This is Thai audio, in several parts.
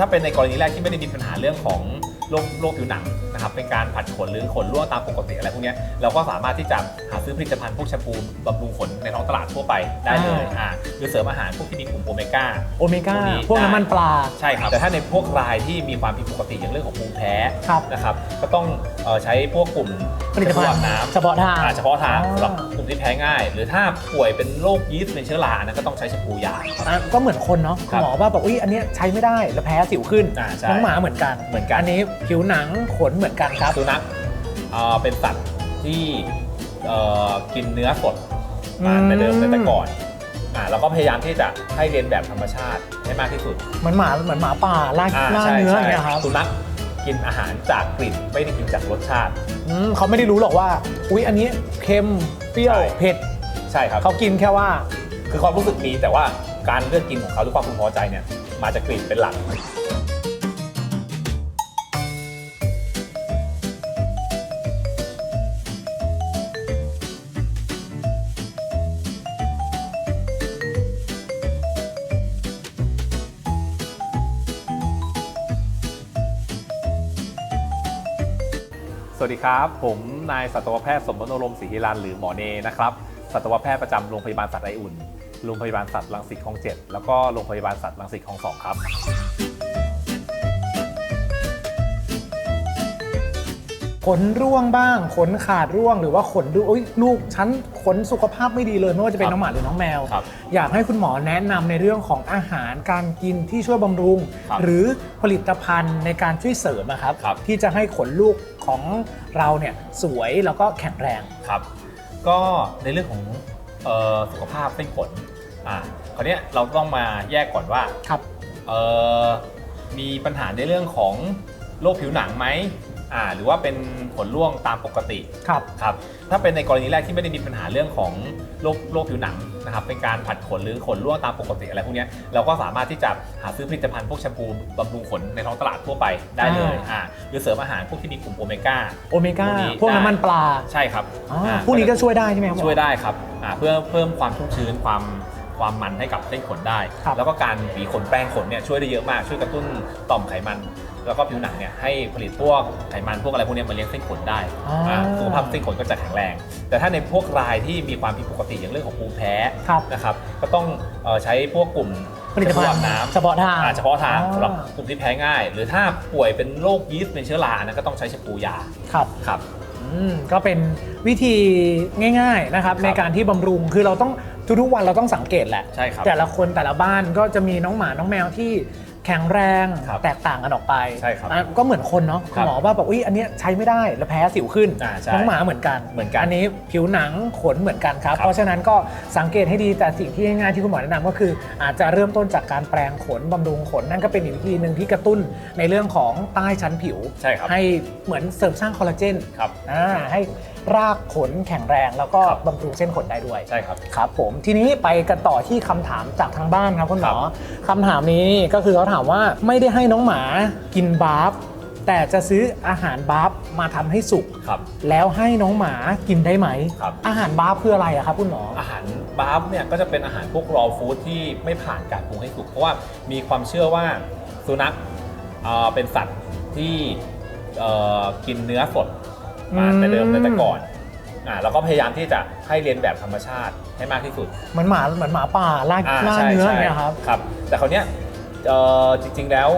ถ้าเป็นในกรณีแรกที่ไม่ได้มีปัญหาเรื่องของ โรคโรคผิวหนังนะครับเป็นการผัดขนหรือขนร่วงตามปกติอะไรพวกเนี้ยเราก็สามารถที่จะหาซื้อผลิตภัณฑ์พวกแชมพูบำรุงขนในท้องตลาดทั่วไปได้เลยอ่าหรือเสริมอาหารพวกที่มีกลุ่มโอเมก้าโอเมก้าพวกนี้พวกน้ำมันปลาใช่ครับแต่ถ้าในพวกรายที่มีความผิดปกติอย่างเรื่องของภูมิแพ้ครับนะครับก็ต้องเอ่อใช้พวกกลุ่มผลิตภัณฑ์อาบน้ำเฉพาะทางอ่เฉพาะทางอ๋อสำหรับกลุ่มที่แพ้ง่าย หรือถ้าป่วยเป็นโรคยีสต์เป็นเชื้อราอันนั้นก็ต้องใช้แชมพูยาอะก็เหมือนคนเนาะครับหมอว่าบอกอุ้ยอันเนี้ยใช้ไม่ได้แล้วแพ้สิวขึ้นอ่าใช่น้องหมาเหมือนกันเหมือนกันอันนี้ผิวหนังขนเหมือนกันครับ สุนัขเอ่อเป็นสัตว์ที่เอ่อกินเนื้อสดมาอืมแต่เดิมแต่แต่ก่อนอ่าเราก็พยายามที่จะให้เรียนแบบธรรมชาติให้มากที่สุดเหมือนหมาเหมือนหมาป่าล่าอ่าล่าใช่เนื้อใช่อย่างเงี้ยครับสุนัขกินอาหารจากกลิ่นไม่ได้กินจากรสชาติ อืมเขาไม่ได้รู้หรอกว่า อุ้ยอันนี้เค็มเปรี้ยวใช่ เผ็ดใช่ครับ เขากินแค่ว่า คือความรู้สึกมีแต่ว่าการเลือกกินของเขาหรือความพึงพอใจเนี่ยมาจากกลิ่นเป็นหลัก สวัสดีครับ ผมนายสัตวแพทย์สมบนรมศรีฮิรันหรือหมอเนนะครับสัตวแพทย์ประจำโรงพยาบาลสัตว์ไออุ่นโรงพยาบาลสัตว์รังสิตคลองเจ็ดแล้วก็โรงพยาบาลสัตว์รังสิตคลองสองครับ ขนร่วงบ้าง ขนขาดร่วงหรือว่าขนดูอุ้ยลูกฉันขนสุขภาพไม่ดีเลย ไม่ว่าจะเป็นครับน้องหมาหรือน้องแมว ครับอยากให้คุณหมอแนะนำในเรื่องของอาหารการกินที่ช่วยบำรุง ครับหรือผลิตภัณฑ์ในการช่วยเสริมนะครับ ครับ ที่จะให้ขนลูก ของเราเนี่ยสวยแล้วก็แข็งแรงครับ ก็ในเรื่องของเอ่อสุขภาพเส้นขนอ่าคราวเนี้ยเราต้องมาแยกก่อนว่าครับเอ่อมีปัญหาในเรื่องของโรคผิวหนังไหม อ่าหรือว่าเป็นขนร่วงตามปกติครับ ครับถ้าเป็นในกรณีแรกที่ไม่ได้มีปัญหาเรื่องของโรคโรคผิวหนังนะครับเป็นการผัดขนหรือขนร่วงตามปกติอะไรพวกเนี้ยเราก็สามารถที่จะหาซื้อผลิตภัณฑ์พวกแชมพูบำรุงขนในท้องตลาดทั่วไปได้เลยอ่าหรือเสริมอาหารพวกที่มีกลุ่มโอเมก้า โอเมก้าพวกนี้พวกน้ำมันปลาใช่ครับอ๋ออ่าพวกนี้ก็ช่วยได้ใช่ไหมครับหมอช่วยได้ครับอ่าเพื่อเพิ่มความชุ่มชื้นความความมันให้กับเส้นขนได้ ครับ แล้วก็การหวีขนแปรงขนเนี่ยช่วยได้เยอะมากช่วยกระตุ้นต่อมไขมัน แล้วก็ผิวหนังเนี่ยให้ผลิตพวกไขมันพวกอะไรพวกเนี้ยมาเลี้ยงเส้นขนได้อ่า อ่าสุขภาพเส้นขนก็จะแข็งแรง แต่ถ้าในพวกรายที่มีความผิดปกติอย่างเรื่องของภูมิแพ้ครับนะครับก็ต้องเอ่อใช้พวกกลุ่มผลิตภัณฑ์อาบน้ำเฉพาะทางอ่าเฉพาะทางอ๋อสำหรับกลุ่มที่แพ้ง่าย หรือถ้าป่วยเป็นโรคยีสต์เป็นเชื้อราอันนั้นก็ต้องใช้แชมพูยาครับครับ อืมก็เป็นวิธีง่ายๆนะครับครับ ในการที่บำรุงคือเราต้องทุกๆวันเราต้องสังเกตแหละ ใช่ครับ แต่ละคนแต่ละบ้านก็จะมีน้องหมาน้องแมวที่ แข็งแรงครับแตกต่างกันออกไปใช่ครับอะก็เหมือนคนเนาะครับหมอว่าบอกอุ้ยอันเนี้ยใช้ไม่ได้แล้วแพ้สิวขึ้นอ่าใช่น้องหมาเหมือนกันเหมือนกันอันนี้ผิวหนังขนเหมือนกันครับ ครับ เพราะฉะนั้นก็สังเกตให้ดีแต่สิ่งที่ง่ายๆที่คุณหมอแนะนำก็คืออาจจะเริ่มต้นจากการแปรงขนบำรุงขนนั่นก็เป็นอีกวิธีหนึ่งที่กระตุ้นในเรื่องของใต้ชั้นผิว ใช่ครับให้เหมือนเสริมสร้างคอลลาเจนครับ อ่าให้รากขนแข็งแรงแล้วก็ครับ บำรุงเส้นขนได้ด้วย ใช่ครับ ครับผมทีนี้ไปกันต่อที่คำถามจากทางบ้านครับคุณหมอครับคำถามนี้ก็คือเขาถามว่าไม่ได้ให้น้องหมากินบาร์ฟแต่จะซื้ออาหารบาร์ฟมาทำให้สุกครับแล้วให้น้องหมากินได้ไหมครับอาหารบาร์ฟคืออะไรอะครับคุณหมออาหารบาร์ฟเนี่ยก็จะเป็นอาหารพวกรอฟู้ดที่ไม่ผ่านการปรุงให้สุกเพราะว่ามีความเชื่อว่าสุนัขเอ่อเป็นสัตว์ที่เอ่อกินเนื้อสดมาอืมแต่เดิมแต่แต่ก่อนอ่าเราก็พยายามที่จะให้เรียนแบบธรรมชาติให้มากที่สุดเหมือนหมาเหมือนหมาป่าล่าอ่าล่าใช่เนื้อใช่อย่างเงี้ยครับครับ แต่คราวเนี้ย เอ่อจริง ๆ แล้ว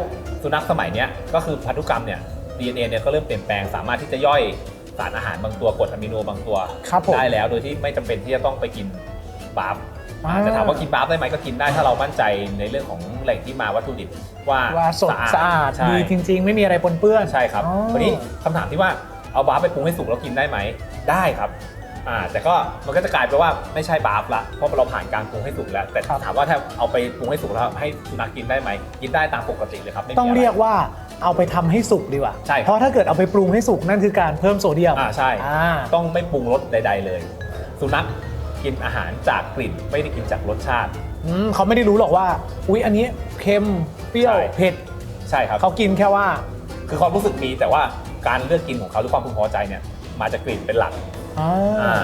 สุนัขสมัยเนี้ยก็คือพันธุกรรมเนี่ย DNA เนี่ยก็เริ่มเปลี่ยนแปลงสามารถที่จะย่อยสารอาหารบางตัวกรดอะมิโนบางตัว ครับผม ได้แล้วโดยที่ไม่จำเป็นที่จะต้องไปกินบาร์ฟอ่า อาจจะถามว่ากินบาร์ฟได้ไหมก็กินได้ถ้าเรามั่นใจในเรื่องของแหล่งที่มาวัตถุดิบว่าว่าสดสะอาดใช่ ดีจริง ๆ ไม่มีอะไรปนเปื้อน ใช่ครับอ๋อ วันนี้คำถามที่ว่าเอาบาร์ฟไปปรุงให้สุกแล้วกินได้ไหม ได้ครับ อ่าแต่ก็มันก็จะกลายเป็นว่าไม่ใช่บาร์ฟละเพราะเราผ่านการปรุงให้สุกแล้ว แต่ถามว่าถ้าเอาไปปรุงให้สุกแล้วให้สุนัขกินได้ไหมกินได้ตามปกติเลยครับไม่มีต้องะไเรียกว่าเอาไปทำให้สุกดีกว่า ใช่ครับ เพราะถ้าเกิดเอาไปปรุงให้สุกนั่นคือการเพิ่มโซเดียมอ่าใช่ อ่า ต้องไม่ปรุงรสใด ๆ เลย สุนัขกินอาหารจากกลิ่นไม่ได้กินจากรสชาติ อืมเขาไม่ได้รู้หรอกว่า อุ๊ย อันนี้เค็ม เปรี้ยว ใช่ เผ็ด ใช่ครับเขากินแค่ว่า คือความรู้สึกมีแต่ว่าการเลือกกินของเขาหรือความพึงพอใจเนี่ยมาจากกลิ่นเป็นหลัก อ่า อ่า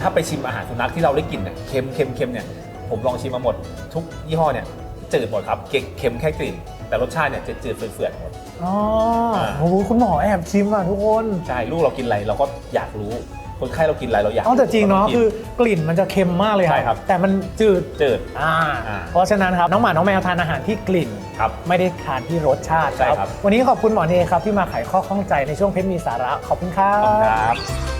ถ้าไปชิมอาหารสุนัขที่เราได้กลินเนี่ยเค็มเค็มเค็มเนี่ยผมลองชิมมาหมด ทุกยี่ห้อเนี่ยจืดหมดครับเค็มเค็มแค่กลิ่น แต่รสชาติเนี่ยจะจืดๆเฟื่อนๆหมด อ๋อโอ้โหคุณหมอแอบชิมอะทุกคนใช่ลูกเรากินอะไรเราก็อยากรู้คนไข้เรากินอะไรเราอยาก เอาแต่จริงเนาะกิคือกลิ่นมันจะเค็มมากเลยใช่ครับ แต่มันจืดจืด อ่าอ่า เพราะฉะนั้นครับน้องหมาน้องแมวทานอาหารที่กลิ่น ครับ ไม่ได้ทานที่รสชาติใช่ครับ วันนี้ขอบคุณหมอเนครับที่มาไขข้อข้องใจในช่วงเพชรมีสาระขอบคุณครัขอบคุณบครับ